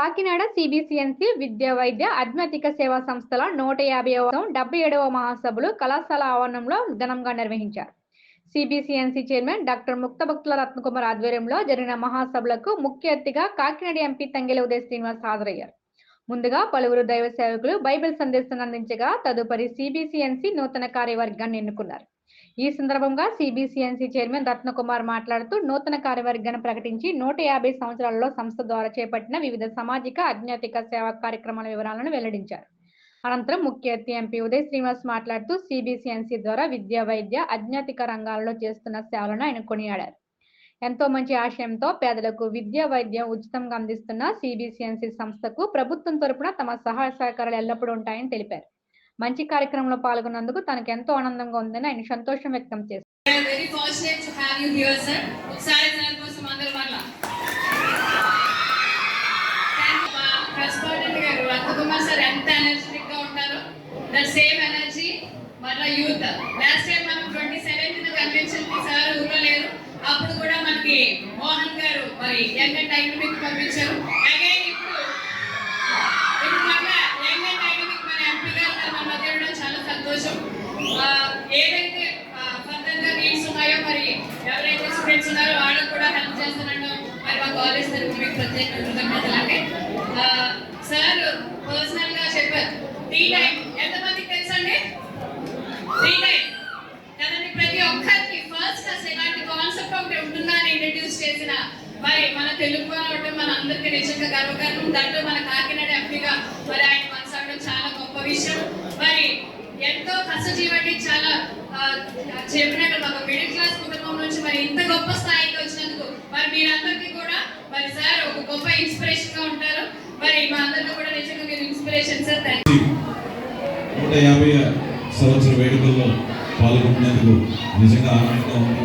కాకినాడ సిబిసిఎన్సి విద్యా వైద్య ఆధ్యాత్మిక సేవా సంస్థల నూట యాభైవ డెబ్బై ఏడవ మహాసభలు కళాశాల ఆవరణంలో ఘనంగా నిర్వహించారు. CBCNC chairman doctor Mukthabhakthula Ratnakumar ఆధ్వర్యంలో జరిగిన మహాసభలకు ముఖ్య అతిథిగా కాకినాడ ఎంపీ తంగెల ఉదయ శ్రీనివాస్ హాజరయ్యారు. ముందుగా పలువురు దైవ సేవకులు బైబిల్ సందేశాన్ని అందించగా తదుపరి సిబిసిఎన్సి నూతన కార్యవర్గాన్ని ఎన్నుకున్నారు. ఈ సందర్భంగా సిబిసిఎన్సి చైర్మన్ రత్నకుమార్ మాట్లాడుతూ నూతన కార్యవర్గాన్ని ప్రకటించి నూట యాభై సంవత్సరాలలో సంస్థ ద్వారా చేపట్టిన వివిధ సామాజిక అజ్ఞాతిక సేవా కార్యక్రమాల వివరాలను వెల్లడించారు. అనంతరం ముఖ్య అతిథి ఎంపీ ఉదయ్ శ్రీనివాస్ మాట్లాడుతూ సిబిసిఎన్సి ద్వారా విద్యా వైద్య అజ్ఞాతిక రంగాలలో చేస్తున్న సేవలను ఆయన కొనియాడారు. ఎంతో మంచి ఆశయంతో పేదలకు విద్యా వైద్యం ఉచితంగా అందిస్తున్న సిబిసిఎన్సి సంస్థకు ప్రభుత్వం తరపున తమ సహాయ సహకారాలు ఎల్లప్పుడూ ఉంటాయని తెలిపారు. మంచి కార్యక్రమంలో పాల్గొన్నందుకు తనకు ఎంతో ఆనందంగా ఉందని ఆయన సంతోషం వ్యక్తం చేశారు. We గారు ఎంత యూత్ లాస్ట్ టైం మనం ట్వంటీ సెవెంత్ కన్వెన్షన్ సార్ ఊర్లో లేరు. అప్పుడు కూడా మనకి మోహన్ గారు మరి పంపించారు. అగైన్ ఏదైతే ఫర్దర్ నీడ్స్ ఉన్నాయో మరి ఎవరైతే స్టూడెంట్స్ ఉన్నారో వాళ్ళకు కూడా హెల్ప్ చేస్తున్నట్టు మరి మా కాలేజ్ తరఫున మీకు ప్రత్యేక కృతజ్ఞతలు అండి. సార్ పర్సనల్గా చెప్పారు. టీ టైం ఎంతమందికి తెలుసండి టీ టైం కదండి ప్రతి ఒక్కరికి ఫస్ట్ అసలు ఇలాంటి కాన్సెప్ట్ ఒకటి ఉంటుందని ఇంట్రడ్యూస్ చేసిన మరి మన తెలుగు వాళ్ళు మన అందరికీ నిజంగా గర్వకారణం. దాంట్లో మన కాకినాడ ఎంపీగా మరి ఆయన కొనసాగడం చాలా గొప్ప విషయం. మరి ఎంతో కష్టజీవండి చాలా చెప్పినట్టు ఒక మిడిల్ క్లాస్ కుటుంబం నుంచి మరి ఇంత గొప్ప స్థాయికి వచ్చినందుకు మరి మీరందరికీ కూడా మరి సార్ ఒక గొప్ప ఇన్స్పిరేషన్గా ఉంటారు. మరి మా అందరికీ కూడా నిజంగా మీరు ఇన్స్పిరేషన్ సార్. థ్యాంక్ నూట యాభై సంవత్సర వేడుకల్లో పాల్గొనేందుకు నిజంగా ఆనందంగా ఉంది.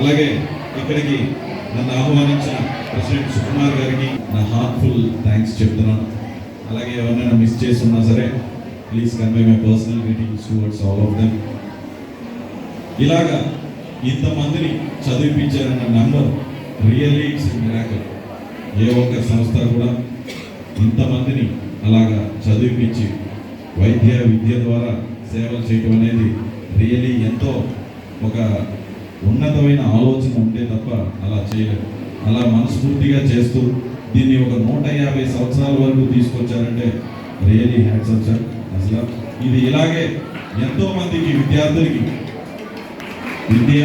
అలాగే ఇక్కడికి నన్ను ఆహ్వానించిన ప్రెసిడెంట్ సుకుమార్ గారికి నా హార్ట్ఫుల్ థ్యాంక్స్ చెప్తున్నాను. అలాగే ఎవరైనా మిస్ చేస్తున్నా సరే please convey my personal greetings towards all of them ఇలాగా ఇంతమందిని చదివిపించారన్న నంబర్ రియల్లీ ఇట్స్ మిరాకల్ ఏ ఒక్క సంస్థ కూడా ఇంతమందిని అలాగా చదివిపించి వైద్య విద్య ద్వారా సేవలు చేయడం అనేది రియలీ ఎంతో ఒక ఉన్నతమైన ఆలోచన ఉంటే తప్ప అలా చేయలేదు అలా మనస్ఫూర్తిగా చేస్తూ దీన్ని ఒక నూట యాభై సంవత్సరాల వరకు తీసుకొచ్చారంటే రియలీ హ్యాండ్సప్ సార్ అసలు ఇది ఇలాగే ఎంతో మందికి విద్యార్థులకి విద్య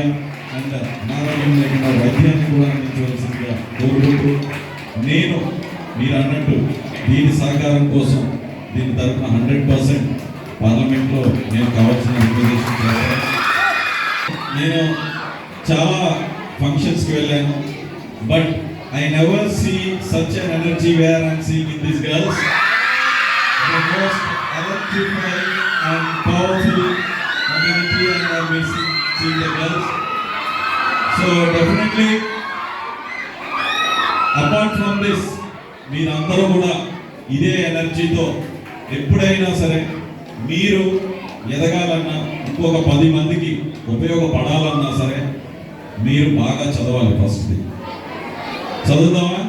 అండ్ అనారోగ్యం లేకుండా వైద్యాన్ని కూడా అందించవలసిందిగా కోరుకుంటూ నేను మీరు అన్నట్టు దీని సహకారం కోసం దీని తరఫున హండ్రెడ్ పర్సెంట్ పార్లమెంట్లో నేను కావాల్సిన రికమెండేషన్ చేస్తాను. నేను చాలా ఫంక్షన్స్కి వెళ్ళాను but I never see such an energy where and see with this girls. Electrifying and powerful community and are missing seeing the girls. So definitely, apart from this, మీరందరూ కూడా ఇదే ఎనర్జీతో ఎప్పుడైనా సరే మీరు ఎదగాలన్నా ఇంకొక పది మందికి ఉపయోగపడాలన్నా సరే మీరు బాగా చదవాలి ఫస్ట్ చదువుదామా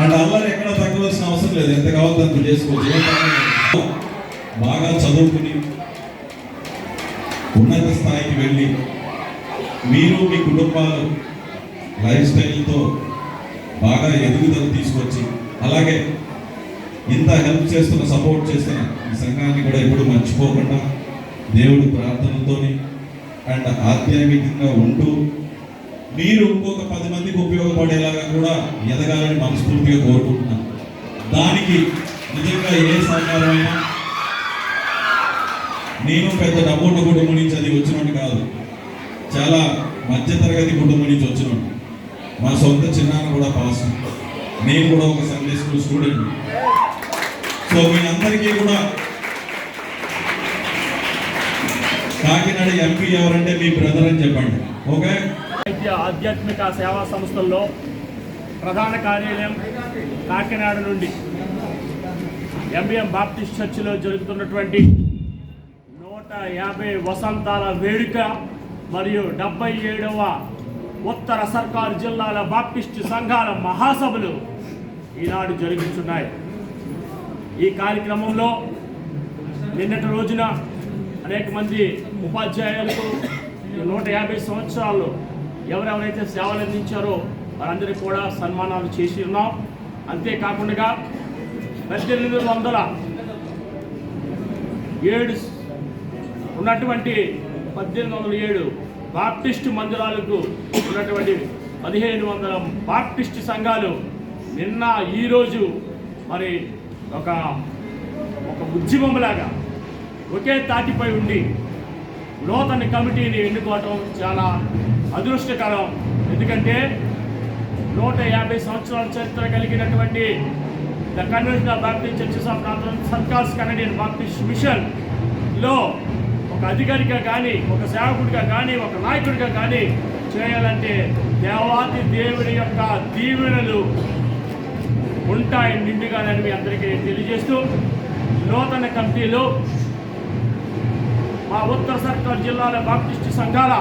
అండ్ అల్లరి ఎక్కడ తగ్గవలసిన అవసరం లేదు. ఎంత కావాలో దాన్ని చేసుకోవచ్చు. బాగా చదువుకుని ఉన్నత స్థాయికి వెళ్ళి మీరు మీ కుటుంబాలు లైఫ్ స్టైల్తో బాగా ఎదుగుదల తీసుకొచ్చి అలాగే ఇంత హెల్ప్ చేస్తున్న సపోర్ట్ చేస్తున్న ఈ సంఘాన్ని కూడా ఎప్పుడు మర్చిపోకుండా దేవుడు ప్రార్థనతోని అండ్ ఆధ్యాత్మికంగా ఉంటూ మీరు ఇంకొక పది మందికి ఉపయోగపడేలాగా కూడా ఎదగాలని మనస్ఫూర్తిగా కోరుకుంటున్నాను దానికి నిజంగా ఏ సహకారమైనా నేను పెద్ద డబ్బున్న కుటుంబం నుంచి అది వచ్చినట్టు కాదు. చాలా మధ్యతరగతి కుటుంబం నుంచి వచ్చినట్టు మా సొంత చిన్నాన్న కూడా పాస్. నేను కూడా ఒక సండే స్కూల్ స్టూడెంట్ సో మీ అందరికీ కూడా కాకినాడ ఎంపీ ఎవరంటే మీ బ్రదర్ అని చెప్పండి. ఓకే? వైద్య ఆధ్యాత్మిక సేవా సంస్థల్లో ప్రధాన కార్యాలయం కాకినాడ నుండి ఎంబీఎం బాప్టిస్ట్ చర్చిలో జరుగుతున్నటువంటి నూట యాభై వసంతాల వేడుక మరియు డెబ్బై ఏడవ ఉత్తర సర్కారు జిల్లాల బాప్టిస్ట్ సంఘాల మహాసభలు ఈనాడు జరుగుతున్నాయి ఈ కార్యక్రమంలో నిన్నటి రోజున అనేక మంది ఉపాధ్యాయులకు నూట యాభై సంవత్సరాలు ఎవరెవరైతే సేవలు అందించారో వారందరికీ కూడా సన్మానాలు చేసి ఉన్నాం. అంతేకాకుండా పద్దెనిమిది వందల ఏడు ఉన్నటువంటి పద్దెనిమిది వందల ఏడు బాప్టిస్ట్ మందిరాలకు ఉన్నటువంటి పదిహేను వందల బాప్టిస్ట్ సంఘాలు నిన్న ఈరోజు మరి ఒక ఒక ఉద్యమంలాగా ఒకే తాటిపై ఉండి నూతన కమిటీని ఎన్నుకోవటం చాలా అదృష్టకరం. ఎందుకంటే నూట యాభై సంవత్సరాల చరిత్ర కలిగినటువంటి the convention of Baptist churches of Northern Circars Canadian Baptist మిషన్లో ఒక అధికారిగా కానీ ఒక సేవకుడిగా కానీ ఒక నాయకుడిగా కానీ చేయాలంటే దేవాది దేవుడి యొక్క దీవెనలు ఉంటాయి నిండుగానని మీ అందరికీ తెలియజేస్తూ నూతన కమిటీలో మా ఉత్తర సర్కార్ జిల్లాల బాప్టిస్ట్ సంఘాల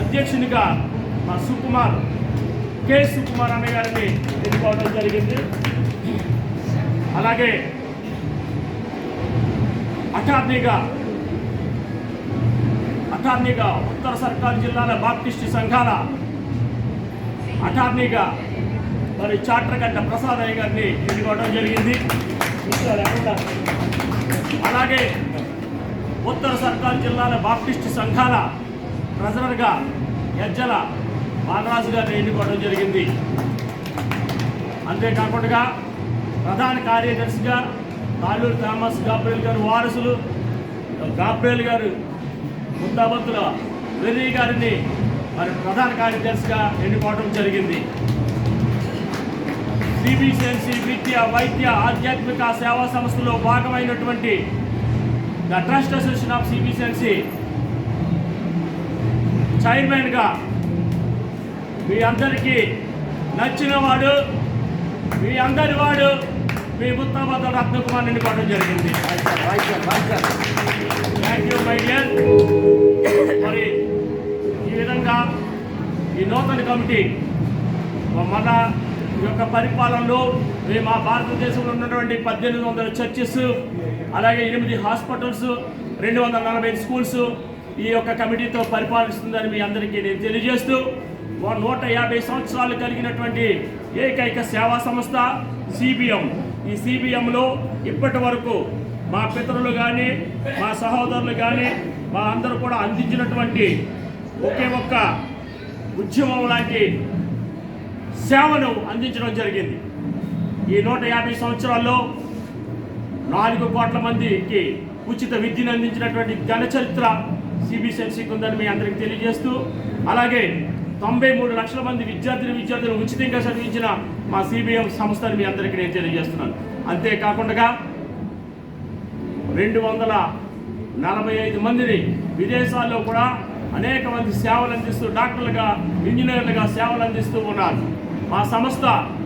అధ్యక్షునిగా మా సుకుమార్ కె. సుకుమార్ అన్న గారిని ఎన్నుకోవడం జరిగింది. అలాగే అటార్నీగా అటార్నీగా ఉత్తర సర్కార్ జిల్లాల బాప్టిస్ట్ సంఘాల అటార్నీగా మరి చాట్రగడ్డ ప్రసాద్ అయ్య గారిని ఎన్నుకోవడం జరిగింది. అలాగే ఉత్తర సర్కార్ జిల్లాల బాప్టిస్ట్ సంఘాల ట్రెజరర్గా యజ్జల బాలరాజు గారిని ఎన్నుకోవడం జరిగింది. అంతేకాకుండా ప్రధాన కార్యదర్శిగా తాళ్ళూరు థామస్ గాబ్రేల్ గారు వారసులు గాబ్రేల్ గారు ముద్దాబత్తుల వెర్రి గారిని మరి ప్రధాన కార్యదర్శిగా ఎన్నుకోవడం జరిగింది. సిబిసిఎన్సి విద్య వైద్య ఆధ్యాత్మిక సేవా సంస్థలో భాగమైనటువంటి the trust association of CBCNC చైర్మన్గా మీ అందరికీ నచ్చిన వాడు మీ అందరి వాడు మీ ముత్తాబాద్ రత్నకుమార్ పడడం జరిగింది. థ్యాంక్ యూ మై డియర్ మరి ఈ విధంగా ఈ నూతన కమిటీ మన యొక్క పరిపాలనలో మేము మా భారతదేశంలో ఉన్నటువంటి పద్దెనిమిది వందల చర్చెస్ అలాగే ఎనిమిది హాస్పిటల్స్ రెండు వందల నలభై స్కూల్స్ ఈ యొక్క కమిటీతో పరిపాలిస్తుందని మీ అందరికీ నేను తెలియజేస్తూ నూట యాభై సంవత్సరాలు కలిగినటువంటి ఏకైక సేవా సంస్థ సిబిఎం. ఈ సిబిఎంలో ఇప్పటి వరకు మా పితరులు కానీ మా సహోదరులు కానీ మా అందరూ కూడా అందించినటువంటి ఒకే ఒక్క ఉద్యమం లాంటి సేవను అందించడం జరిగింది. ఈ నూట యాభై సంవత్సరాల్లో నాలుగు కోట్ల మందికి ఉచిత విద్యను అందించినటువంటి ఘన చరిత్ర సిబిసిఎన్సీకి ఉందని మీ అందరికి తెలియజేస్తూ అలాగే తొంభై మూడు లక్షల మంది విద్యార్థులు విద్యార్థులు ఉచితంగా చదివించిన మా సిబిఎం సంస్థను మీ అందరికీ నేను తెలియజేస్తున్నాను. అంతేకాకుండా రెండు వందల నలభై ఐదు మందిని విదేశాల్లో కూడా అనేక మంది సేవలు అందిస్తూ డాక్టర్లుగా ఇంజనీర్లుగా సేవలు అందిస్తూ ఉన్నారు. మా సంస్థ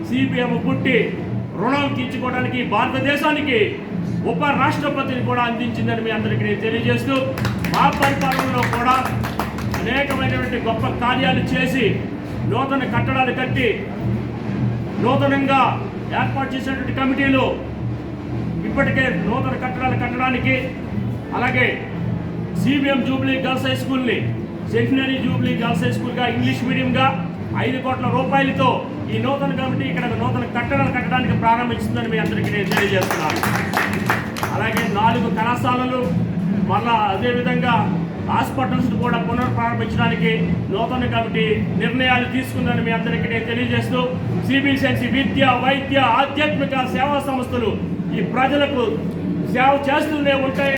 సిపిఎం పుట్టి రుణం తీర్చుకోవడానికి భారతదేశానికి ఉపరాష్ట్రపతిని కూడా అందించిందని మీ అందరికీ నేను తెలియజేస్తూ మా పరిపాలనలో కూడా అనేకమైనటువంటి గొప్ప కార్యాలు చేసి నూతన కట్టడాలు కట్టి నూతనంగా ఏర్పాటు చేసినటువంటి కమిటీలు ఇప్పటికే నూతన కట్టడాలు కట్టడానికి అలాగే సిబిఎం జూబ్లీ గర్ల్స్ హై స్కూల్ని సెంటినరీ జూబ్లీ గర్ల్స్ హై స్కూల్గా ఇంగ్లీష్ మీడియంగా ఐదు కోట్ల రూపాయలతో ఈ నూతన కమిటీ ఇక్కడ నూతన కట్టడాలు కట్టడానికి ప్రారంభిస్తుందని మీ అందరికీ నేను తెలియజేస్తున్నాను. నాలుగు కళాశాలలు మళ్ళా అదేవిధంగా హాస్పిటల్స్ కూడా పునఃప్రారంభించడానికి నూతన కమిటీ నిర్ణయాలు తీసుకుందని మీ అందరికీ నేను తెలియజేస్తూ సిబిసిఎన్సి విద్య వైద్య ఆధ్యాత్మిక సేవా సంస్థలు ఈ ప్రజలకు సేవ చేస్తూనే ఉంటాయి.